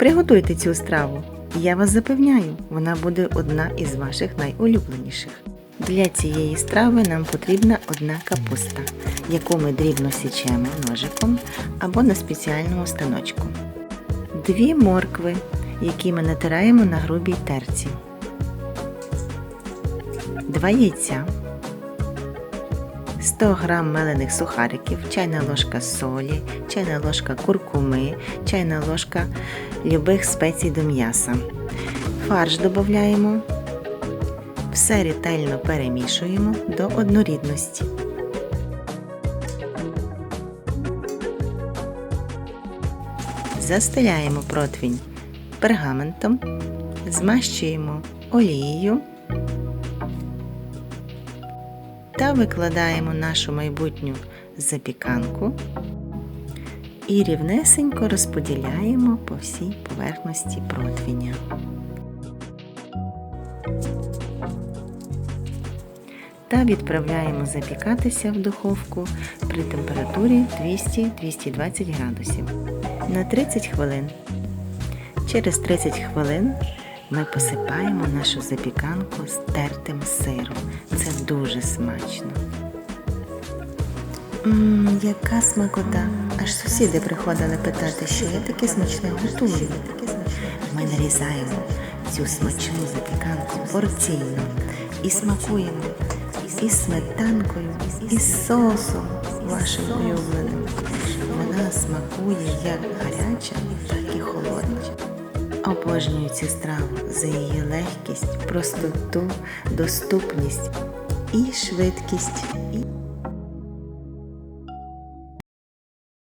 Приготуйте цю страву. Я вас запевняю, вона буде одна із ваших найулюбленіших. Для цієї страви нам потрібна одна капуста, яку ми дрібно січемо ножиком або на спеціальному станочку. Дві моркви, які ми натираємо на грубій терці. Два яйця. 100 г мелених сухариків, чайна ложка солі, чайна ложка куркуми, чайна ложка любих спецій до м'яса. Фарш додаємо. Все ретельно перемішуємо до однорідності. Застеляємо противень пергаментом, змащуємо олією та викладаємо нашу майбутню запіканку і рівнесенько розподіляємо по всій поверхності противня. Та відправляємо запікатися в духовку при температурі 200-220 градусів на 30 хвилин. Через 30 хвилин ми посипаємо нашу запіканку з тертим сиром. Дуже смачно. Ммм, яка смакота! Аж сусіди приходили питати, що я таке смачне готую. Ми нарізаємо цю смачну запіканку порційно і смакуємо із сметанкою, із соусом вашим улюбленим. Вона смакує як гаряча, так і холодна. Обожнюю цю страву за її легкість, простоту, доступність і швидкість.